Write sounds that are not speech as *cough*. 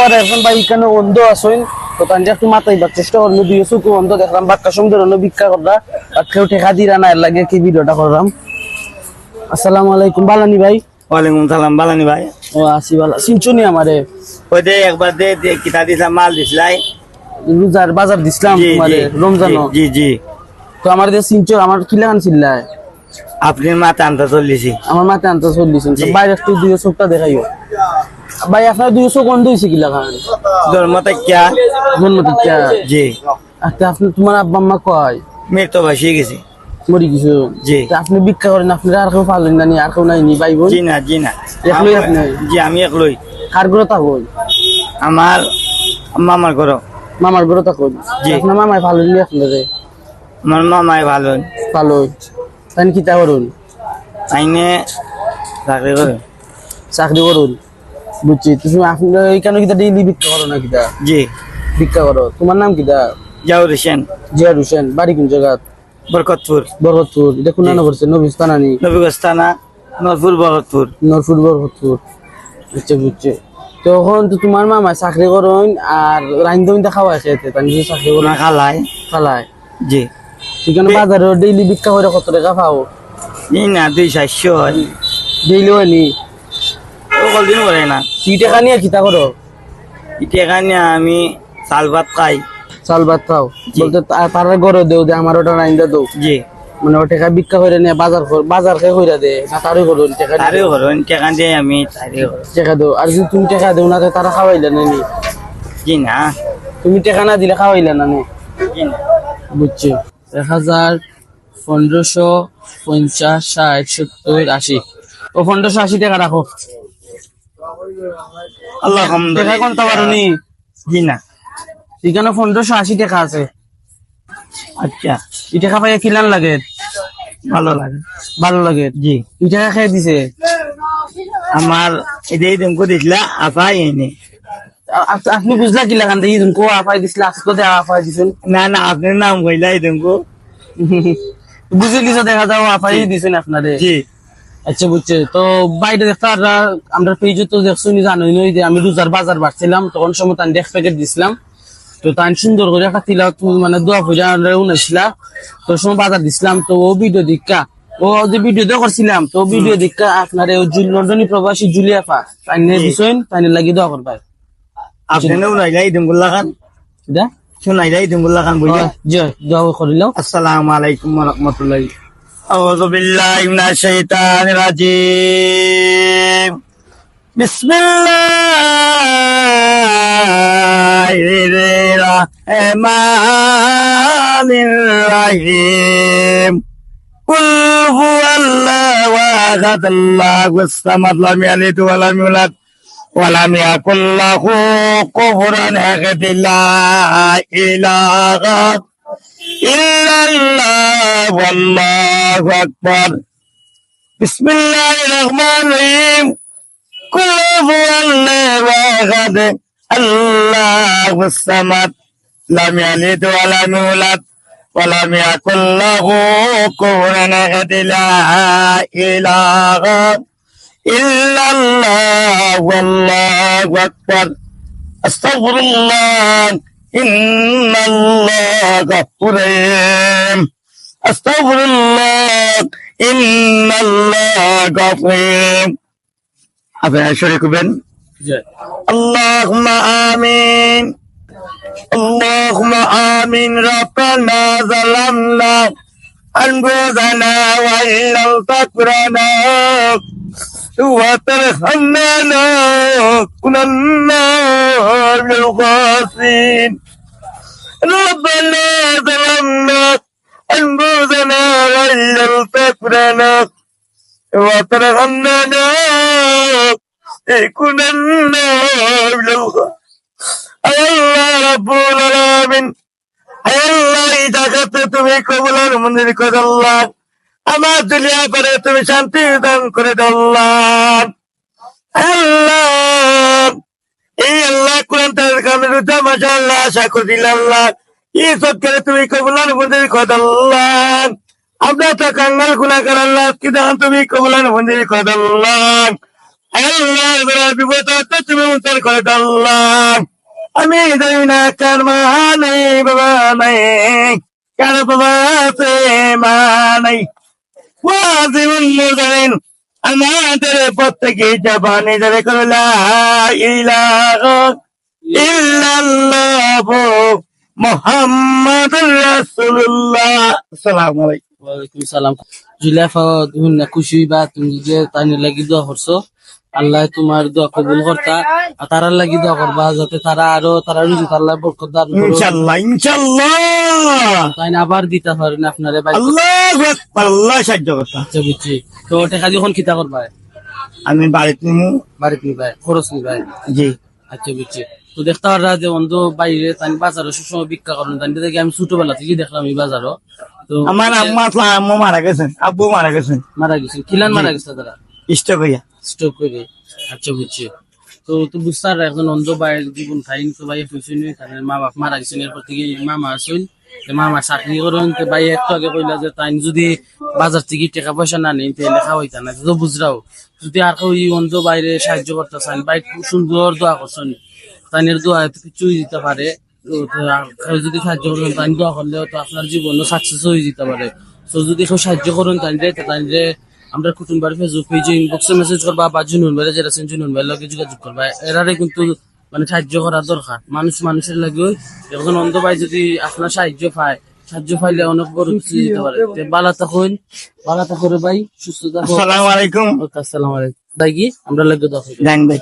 পারে এখন ভাই এখানে অন্ধ আসইন তো তান যে একটু মাথাইবার চেষ্টা করল দুই চোখে অন্ধ দেখলাম বাক্কা সুন্দর অন্য ভিক্ষা কররা আর কেউ ঠেকা দিরা না লাগে কি ভিডিওটা করলাম? আসসালামু আলাইকুম বালানি ভাই। ওয়ালাইকুম সালাম বালানি ভাই। ও আসি বালা সিনচুনি আমারে? ওই যে একবার দে দে কিতা দিছিলাম মাল দিছিলাই। রোজার বাজার দিছিলাম জি তোমারে জি জি জি তো আমার যে সিনচো আমার আপনি মাথা আনতে চল্লিশি আমার মাথায় আনতে চল্লিশ। বাইরে একটু দুই চোখটা দেখাইও। ভাই আপনার দুই চোখ অন্ধ হয়েছে কি লাগান ধর্ম কিয়া? জন্ম থেকে জি। আচ্ছা আপনি তোমার আব্বা আম্মা কয়? মৃত্যু বসে গেছি। মরি কিছু জি। তা আপনি ভিক্ষা করেন আপনার আর কেউ পারলেন না নি আর কেউ নাই নি ভাই বোন? জি না জি না। একলই আপনি? জি আমি একলই। কার ঘরে থাকুন আমার মামার ঘর। মামার ঘরে থাকুন জি। আপনার মামায় ভালো নি আপনারে আমার মামাই ভালো। ভালো তাই কিতা করুন? আইনে চাকরি করে চাকরি করুন? বুঝছি। তুমি আপনার এইখানে কিতা ডেইলি ভিক্ষা করো না কিতা? জি। ভিক্ষা করো। তোমার নাম কিতা? জাউর হোসেন। জিয়ার হোসেন। বাড়ি কোন জায়গা বরকতপুর। বরকতপুর। এটা কোন নাম করছে নবিস্তানানি নবীগস্তানা নরপুর বরকতপুর। নরফুট বরকতপুর। বুঝছে বুঝছে। তখন তো তোমার মামা চাকরি করুন আর রাইন দইন খাওয়া খেতে তাই নিজে চাকরি করুন না খালাই খালায়। জি। সেখানে বাজারে ডেইলি ভিক্ষা করে কত টাকা পাও? না দুই চারশো হয়। ডেইলি হয়নি? সকল দিন করে না। কি টাকা নিয়ে খিতা করো? ইটা এখানে আমি চাল ভাত খাই। চাল ভাত খাও। বলতে তারা গরো দেও দে আমার ওটা রাইন দেও। জি। মানে ও টাকা ভিক্ষা করে নিয়ে বাজার কর বাজার খেয়ে কইরা দে না তারই করুন টাকা দিয়ে তারে ঘর টেকা দিয়ে আমি তারে ঘর টাকা দেও। আর যদি তুমি টাকা দেও না তো তারা খাওয়াইলে না নি? জি না। তুমি টাকা না দিলে খাওয়াইলে না না? বুঝছি? এক হাজার পনেরোশো পঞ্চাশ ষাট সত্তর আশি। ও পনেরোশো আশি টাকা রাখো টাকা কোনটা পারো নি জি না এখানে পনেরোশো আশি টাকা আছে। আচ্ছা। এই টাকা পাইয়া কিলান লাগে? ভালো লাগে। ভালো লাগে। জি। এই টাকা খেয়ে দিছে? আমার এটাই তুমি দিছিলা আপাই এনে। আপনি বুঝলা কি লাগান দেখি তুমি আপাই দিছিল আজকে দেওয়া আপাই দিছেন না না আপনার নাম কইলাই তুমি *laughs* বুঝে কিছু দেখা যাও আপাই দিছেন আপনারে। জি। আচ্ছা বুঝছে। তো বাইরে দেখতে আমরা পেজে তো দেখছ জানোই যে আমি রোজার বাজার বাড়ছিলাম তখন সময় তান এক প্যাকেট দিছিলাম। তো তাই সুন্দর করে একটা মানে দোয়া পূজা উনেছিলা তো সময় বাজার দিছিলাম তো ও ভিডিও দীক্ষা ও যে ভিডিও দিয়ে করছিলাম তো ভিডিও দীক্ষা আপনার লন্ডনী প্রবাসী জুলিয়াফা তাই নিয়ে দিছেন তাই লাগিয়ে দোয়া করবার আপনি উনাই লাই দিমগুল্লা খান। শুনাই লাই দিমগুল্লা খান বুঝলি জয় দোয়া করিলাম। আসসালামু আলাইকুম রহমতুল্লাহ। أعوذ بالله من الشيطان الرجيم بسم الله الرحمن الرحيم قل هو الله أحد الله الصمد لم يلد ولم يولد ولم يكن له كفوا أحد لا إله إلا الله والله أكبر بسم الله الرحمن الرحيم قل هو الله أحد الله الصمد لم يلد ولم يولد ولم يكن له كفوا أحد لا إله إلا الله والله أكبر أستغفر الله إن الله غفور رحيم أستغفر الله إن الله غفور আপনারা শরীর করবেন اللهم آمين اللهم آمين ربنا ظلمنا أنفسنا وإن لم تغفر لنا وترحمنا لنكونن من الخاسرين ربنا ظلمنا أنفسنا وإن لم تغفر لنا وترحمنا لنكونن من الخاسرين আল্লাহ রাব্বুল আলামিন আল্লাহ এই জায়গাতে তুমি কবুলের মন্দির করে আল্লাহ আমার দুনিয়া করে তুমি শান্তি দান করে দাও আল্লাহ আল্লাহ এই আল্লাহ কোরআন তার কারণে রুজা মাসা আল্লাহ আশা করি আল্লাহ সব করে তুমি করে দাও আল্লাহ আমরা তো কাঙ্গাল গুণা করে আল্লাহ তুমি কবুলের মন্দির করে দাও আল্লাহ বেড়ার বিপদ তো তুমি উত্তর করে দাও আল্লাহ আমি জানি না কার মা নাই, বাবা নাই, কার বাবা আছে, মা নাই। ওয়াজিবুল মুরসালিন আমাদের প্রত্যেকে জবানে যাবে করলা ইলাহা ইল্লাল্লাহ মুহাম্মাদুর রাসূলুল্লাহ। আসসালামু আলাইকুম। ওয়ালাইকুম সালাম। তুমি না খুশি বা তুমি যে তাই লাগি দোয়া করছ আল্লাহ তোমার দোয়া কবুল করতা আর তারার লাগি দোয়া করবা যাতে তারা আরও তারা রুজি আল্লাহ বরকত দান করো ইনশাআল্লাহ ইনশাআল্লাহ। তাই না আবার দিতে পারেন আপনারে ভাই। আল্লাহু আকবার আল্লাহ সাহায্য করতা। আচ্ছা বুঝছি। তো টাকা যখন খিতা করবা? আমি বাড়িতে নিমু। বাড়িতে নিবাই খরচ নিবাই। জি। আচ্ছা বুঝছি। তো দেখতে পারা যে অন্ধ বাইরে তাই বাজারে সবসময় ভিক্ষা করেন। তাই দেখি আমি ছোটবেলা থেকে দেখলাম এই বাজারও। তো আমার আম্মা মারা গেছেন আব্বু মারা গেছেন মারা গেছে। কিলান মারা গেছে তারা? স্টক হইয়া। স্টক করে আচ্ছা বুঝছি। তো তো বুঝতে পারো এখন অন্ধ বাইরের জীবন খাইন তো ভাই ফুসুন কারণ মা বাপ মারা গেছেন। এরপর থেকে মামা আসুন তো মামা চাকরি করুন তো ভাই একটু আগে কইলা যে তাই যদি বাজার থেকে টাকা পয়সা না নেই তাহলে খাওয়াইতা না তো বুঝরাও। যদি আর কেউ অন্ধ বাইরে সাহায্য করতে চান ভাই সুন্দর দোয়া করছেন। তাইনের দোয়া এত কিছুই দিতে পারে। যদি সাহায্য করেন তাই দোয়া করলেও তো আপনার জীবনও সাকসেস হয়ে যেতে পারে। তো যদি কেউ সাহায্য করেন তাই তো তাই আমরা কুটুম্বার ফেসবুক পেজে ইনবক্সে মেসেজ করবা বা জুনুন ভাইরা যারা আছেন জুনুন ভাইয়ের লগে যোগাযোগ করবা। এরারে কিন্তু মানে সাহায্য করা দরকার। মানুষ মানুষের লাগে এখন অন্ধ ভাই যদি আপনার সাহায্য পায় সাহায্য পাইলে অনেক বড় কিছু দিতে পারে। তে বালা থাকুন বালা থাকুন ভাই সুস্থ থাকুন। আসসালামু আলাইকুম। আসসালামু আলাইকুম। কি আমরা লাগে করি। জান ভাই।